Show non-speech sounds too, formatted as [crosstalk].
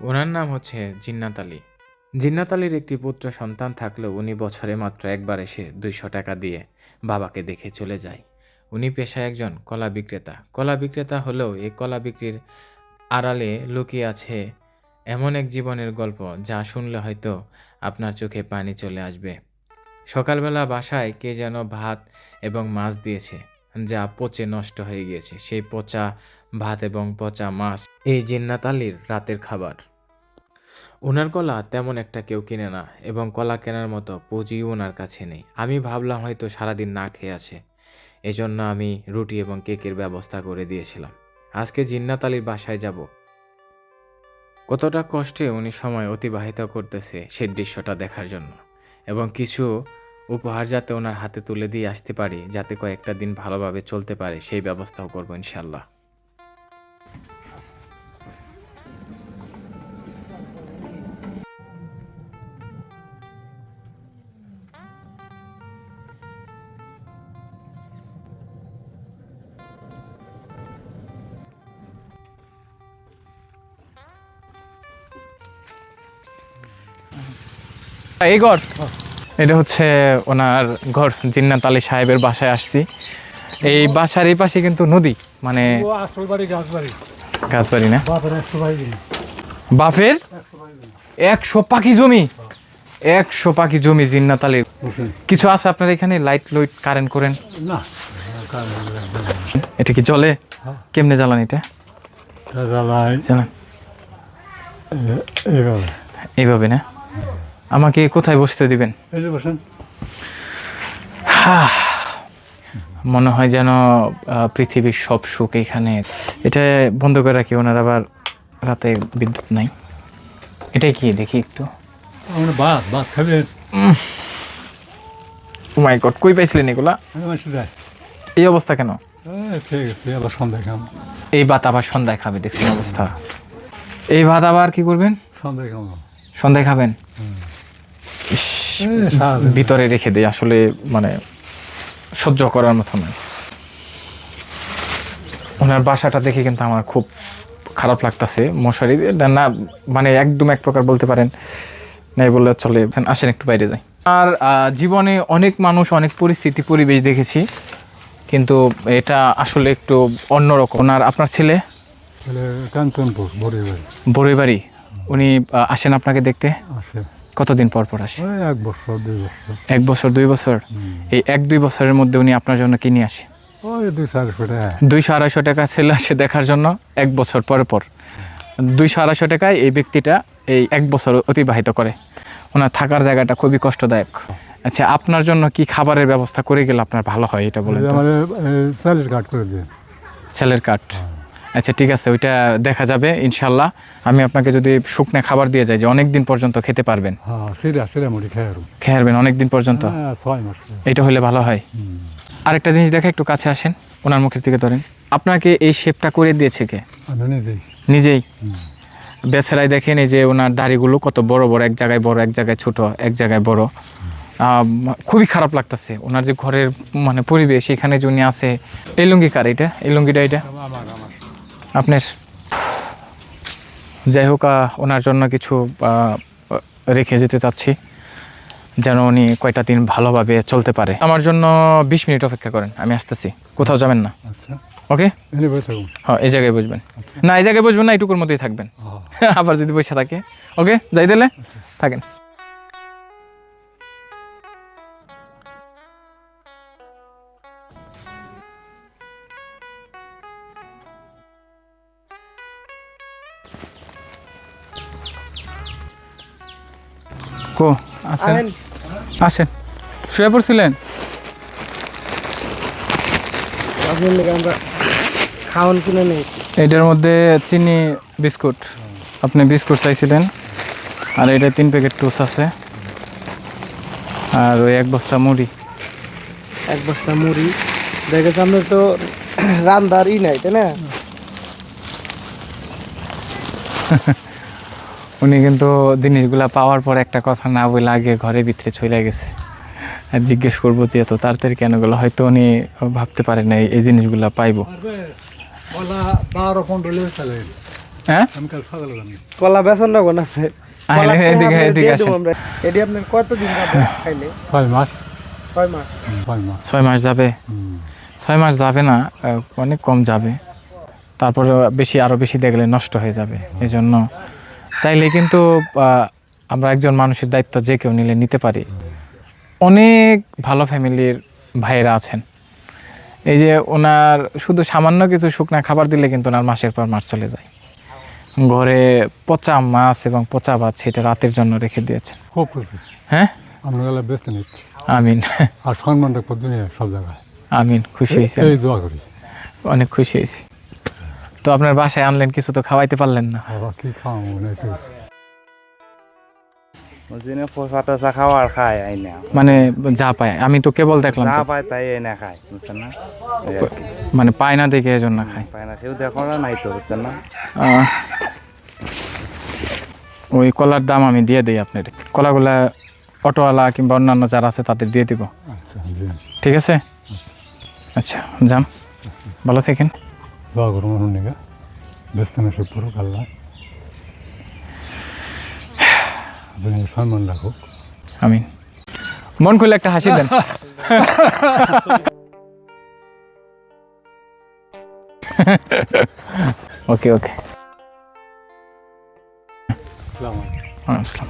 ওনার নাম হচ্ছে জিন্নাত আলী। জিন্নাত আলীর একটি পুত্র সন্তান থাকলেও উনি বছরে মাত্র একবার এসে দুইশো টাকা দিয়ে বাবাকে দেখে চলে যায়। উনি পেশায় একজন কলা বিক্রেতা। কলা বিক্রেতা হলেও এই কলা বিক্রির আড়ালে লুকিয়ে আছে এমন এক জীবনের গল্প যা শুনলে হয়তো আপনার চোখে পানি চলে আসবে। সকালবেলা বাসায় কে যেন ভাত এবং মাছ দিয়েছে, যা পচে নষ্ট হয়ে গিয়েছে। সেই পচা ভাত এবং পচা মাছ এই জিন্নাত আলীর রাতের খাবার। ওনার কলা তেমন একটা কেউ কিনে না এবং কলা কেনার মতো পুঁজিও ওনার কাছে নেই। আমি ভাবলাম হয়তো সারাদিন না খেয়ে আছে। এজন্য আমি রুটি এবং কেকের ব্যবস্থা করে দিয়েছিলাম। আজকে জিন্নাত আলীর বাসায় যাব। কতটা কষ্টে উনি সময় অতিবাহিত করতেছে সেই দৃশ্যটা দেখার জন্য এবং কিছু উপহার যাতে ওনার হাতে তুলে দিয়ে আসতে পারি, যাতে কয়েকটা দিন ভালোভাবে চলতে পারে, সেই ব্যবস্থাও করব ইনশাল্লাহ এই ঘর? এটা হচ্ছে ওনার ঘর জিন্নাত আলী সাহেবের বাসায় আসছি। এই বাসার এই পাশে কিন্তু নদী মানে গাছবাড়ি। না? বাপের একশো বাফের একশো পাখি জমি? একশো পাখি জমি জিন্নাত আলীর। কিছু আছে আপনার এখানে? লাইট লুইট কারেন্ট করেন না এটা কি চলে কেমনে জ্বালান এটা? জ্বালান। এইভাবে না? আমাকে কোথায় বসতে দিবেন? এই যে বসেন। মনে হয় যেন পৃথিবীর সব সুখ এখানে। এটা বন্ধ করে রাখি ওনার আবার রাতে বিদ্যুৎ নাই। এটাই কি দেখি একটু। ভাত ভাত খাবেন মাই গড কই পাইছিলেন এগুলা? এই অবস্থা কেন? এই, ভাত আবার সন্ধ্যায় খাবে দেখছি অবস্থা। এই ভাত আবার কি করবেন? সন্ধ্যায় খাবেন? এই, সারাদিন। ভিতরে রেখে দেয় আসলে মানে সহ্য করার মতো নয় ওনার বাসাটা দেখে কিন্তু আমার খুব খারাপ লাগতেছে মশারি। এটা না মানে একদম এক প্রকার বলতে পারেন নাই বললে চলে আসেন একটু বাইরে যাই। আর জীবনে অনেক মানুষ অনেক পরিস্থিতি পরিবেশ দেখেছি কিন্তু এটা আসলে একটু অন্যরকম। ওনার আপনার ছেলে? কাঞ্চনপুর বড়ি বাড়ি বড়ই বাড়ি উনি আসেন আপনাকে দেখতে? আসে কতদিন পর পর আসে? এক বছর দুই বছর। এক বছর দুই বছর? এই এক দুই বছরের মধ্যে উনি আপনার জন্য কি নিয়ে আসে? দুইশো আড়াইশো টাকা। ছেলে আসে দেখার জন্য এক বছর পর পর। দুইশো আড়াইশো টাকায় এই ব্যক্তিটা এই এক বছর অতিবাহিত করে। ওনার থাকার জায়গাটা খুবই কষ্টদায়ক। আচ্ছা আপনার জন্য কি খাবারের ব্যবস্থা করে গেলে আপনার ভালো হয়? এটা বলে করে ছেলের কাঠ। আচ্ছা ঠিক আছে ওইটা দেখা যাবে ইনশাল্লাহ। আমি আপনাকে যদি শুকনো খাবার দিয়ে যাই যে অনেক দিন পর্যন্ত খেতে পারবেন। হ্যাঁ খেয়ারবেন অনেক দিন পর্যন্ত? হ্যাঁ এটা হলে ভালো হয়। আরেকটা জিনিস দেখা একটু কাছে আসেন ওনার মুখের দিকে ধরেন। আপনাকে এই শেপটা করে দিয়েছে কে? নিজেই। বেচারাই দেখেন এই যে ওনার দাড়িগুলো কত বড় বড় এক জায়গায় বড় এক জায়গায় ছোট এক জায়গায় বড়। খুবই খারাপ লাগতেছে। ওনার যে ঘরের মানে পরিবেশ এখানে যে উনি আছে এই লুঙ্গি কার এটা? এই লুঙ্গিটা এটা? আপনার যাই হোক ওনার জন্য কিছু রেখে যেতে চাচ্ছি যেন উনি কয়টা দিন ভালোভাবে চলতে পারে। আমার জন্য বিশ মিনিট অপেক্ষা করেন আমি আসতেছি। কোথাও যাবেন না। আচ্ছা। ওকে? হ্যাঁ এই জায়গায় বসবেন। না এই জায়গায় বসবেন না এইটুকুর মধ্যেই থাকবেন। [laughs] আবার যদি বসে থাকে। ওকে? যাই দিলে? থাকেন। কো আসেন। আসেন। শুয়ে পড়ছিলেন? খাওয়ান কিনে নিয়েছি এটার মধ্যে চিনি বিস্কুট। আপনি বিস্কুট চাইছিলেন। আর এটা তিন প্যাকেট টোস আছে। আর ওই এক বস্তা মুড়ি। এক বস্তা মুড়ি। দেখেছি আপনার তো রান্দার ই নাই তাই না? [laughs] উনি কিন্তু জিনিসগুলা পাওয়ার পর একটা কথা না বলে আগে ঘরের ভিতরে চলে গেছে। আর জিজ্ঞেস করব যে এত তাড়াতাড়ি কেন গেলো? হয়তো উনি ভাবতে পারে না এই- জিনিসগুলা পাইবো। হ্যাঁ? কাল বেসন না? ছয় মাস। যাবে? ছয় মাস যাবে না অনেক কম যাবে। তারপরে বেশি আরও বেশি দেখলে নষ্ট হয়ে যাবে। এই জন্য চাইলে কিন্তু আমরা একজন মানুষের দায়িত্ব যে কেউ নিলে নিতে পারি। অনেক ভালো ফ্যামিলির ভাইয়েরা আছেন। এই যে ওনার শুধু সামান্য কিছু শুকনা খাবার দিলে কিন্তু ওনার মাসের পর মাস চলে যায়। ঘরে পচা মাছ এবং পচা ভাত সেটা রাতের জন্য রেখে দিয়েছেন। হ্যাঁ? আমিন। আর সম্মান রাখব সব জায়গায়। আমিন খুশি হয়েছে অনেক খুশি হয়েছি। তো আপনার বাসায় আনলেন কিছু তো খাওয়াইতে পারলেন না। বাবা কি খাওয়া মনে না খাওয়ার খায় আই মানে যা পায় আমি তো কেবল দেখলাম যা। পায় তাই এনে খায় বুঝছেন না। মানে পায় না দেখে এজন্য খাই পায় না কেউ দেখো না নাই তো বুঝছেন না? ওই কলার দাম আমি দিয়ে দিই আপনার। কলাগুলা অটোওয়ালা কিংবা অন্যান্য যারা আছে তাদের দিয়ে দিব। আচ্ছা ঠিক আছে? আচ্ছা যান। ভালো থাকেন। দোয়া করুন আমার নিগা ব্যস্ত না সব পুরো আল্লাহ। সম্মান রাখুক আমিন। মন খুলে একটা হাসি দেন। ওকে ওকে। আসসালাম।